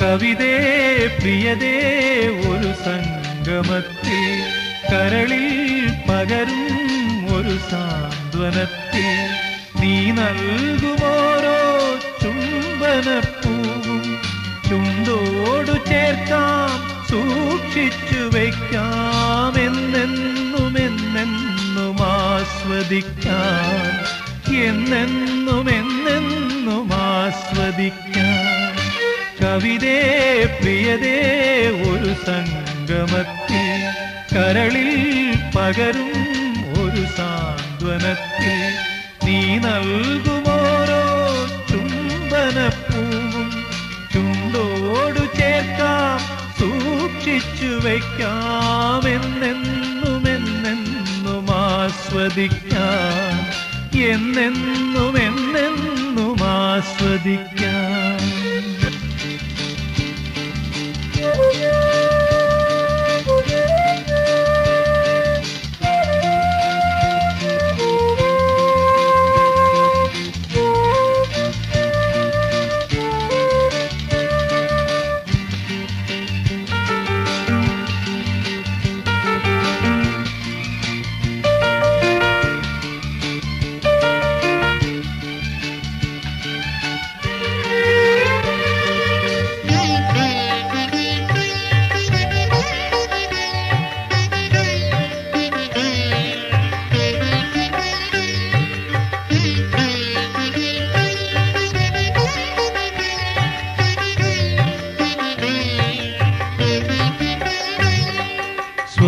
കവിതേ പ്രിയതേ ഒരു സംഗമത്തിൽ കരളിൽ പകരും ഒരു സാന്ത്വനത്തിൽ നീ നൽകുമോരോ ചുംബനപ്പൂവും. ചുണ്ടോടു ചേർക്കാം സൂക്ഷിച്ചു വയ്ക്കാം എന്നെന്നും ആസ്വദിക്കാം. എന്നെന്നും ആസ്വദിക്കാം. കവിതേ പ്രിയതേ ഒരു സംഗമത്തിൽ കരളിൽ പകരും ഒരു സാന്ത്വനത്തിൽ നീ നൽകുമോരോ ചുംബനപ്പൂവും. ചുണ്ടോടു ചേർക്കാം സൂക്ഷിച്ചു വയ്ക്കാമെന്നെന്നുമെന്നെന്നും ആസ്വദിക്കാം. എന്നെന്നും ആസ്വദിക്കാം.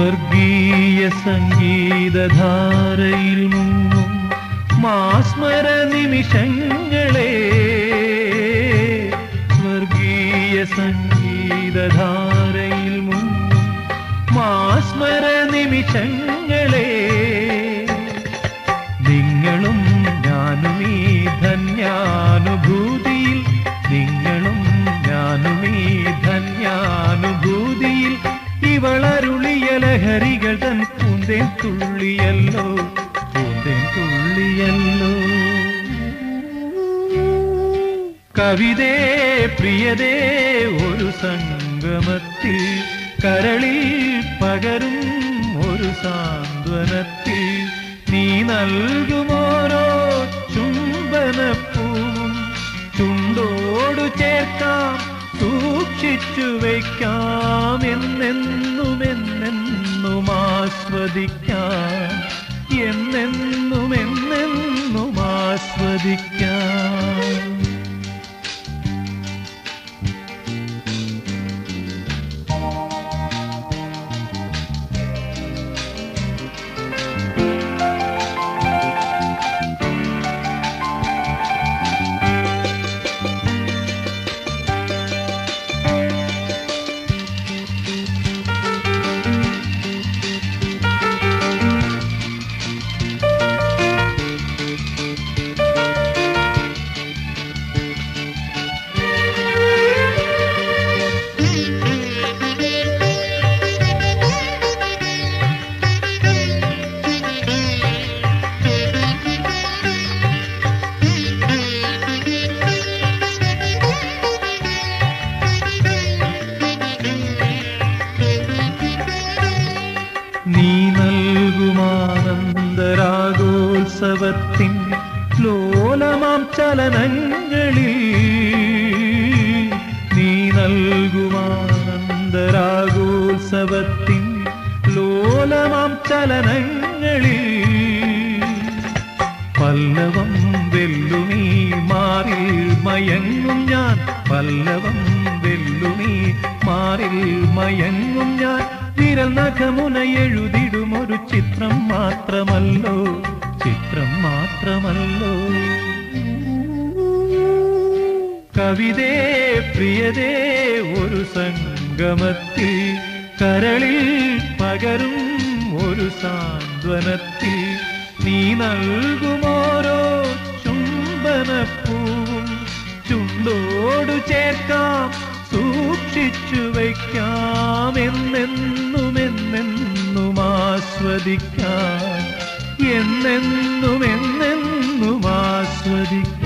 സ്വർഗീയ സംഗീതധാരയിൽ മുങ്ങും മാസ്മര നിമിഷങ്ങളെ. സ്വർഗീയ സംഗീതധാരയിൽ മുങ്ങും മാസ്മര നിമിഷങ്ങളെ. ലഹരികൾ തൻ പൂന്തേൻ തുള്ളിയല്ലോ പൂന്തേൻ തുള്ളിയല്ലോ. കവിതേ പ്രിയതേ ഒരു സംഗമത്തിൽ കരളിൽ പകരും ഒരു സാന്ത്വനത്തിൽ നീ നൽകുമോരോ ചുംബനപ്പൂവും സൂക്ഷിച്ചു വയ്ക്കാമെന്നെന്നുമെന്നെന്നും ആസ്വദിക്കാം. എന്നെന്നും എന്നെന്നും ആസ്വദിക്കാം. നൽകുമാനന്ദരാഗോത്സവത്തിൻ ലോലമാം ചലനങ്ങളിൽ നീ നൽകുമാനന്ദരാഗോത്സവത്തിൻ ലോലമാം ചലനങ്ങളിൽ പല്ലവം വെല്ലുമീ മാറിൽ മയങ്ങും ഞാൻ. പല്ലവം വെല്ലുമീ മാറിൽ മയങ്ങും ഞാൻ. വിരൽ നഖമുന എഴുതിടും ഒരു ചിത്രം മാത്രമല്ലോ ചിത്രം മാത്രമല്ലോ. കവിതേ പ്രിയതേ ഒരു സംഗമത്തിൽ കരളിൽ പകരും ഒരു സാന്ത്വനത്തിൽ നീ നൽകുമോരോ ചുംബനപ്പൂവും ചുണ്ടോടു ചേർക്കാം സൂക്ഷിച്ചു വയ്ക്കാം എന്നെന്നും എന്നെന്നും ആസ്വദിക്കാം. എന്നെന്നും എന്നെന്നും ആസ്വദിക്കാം.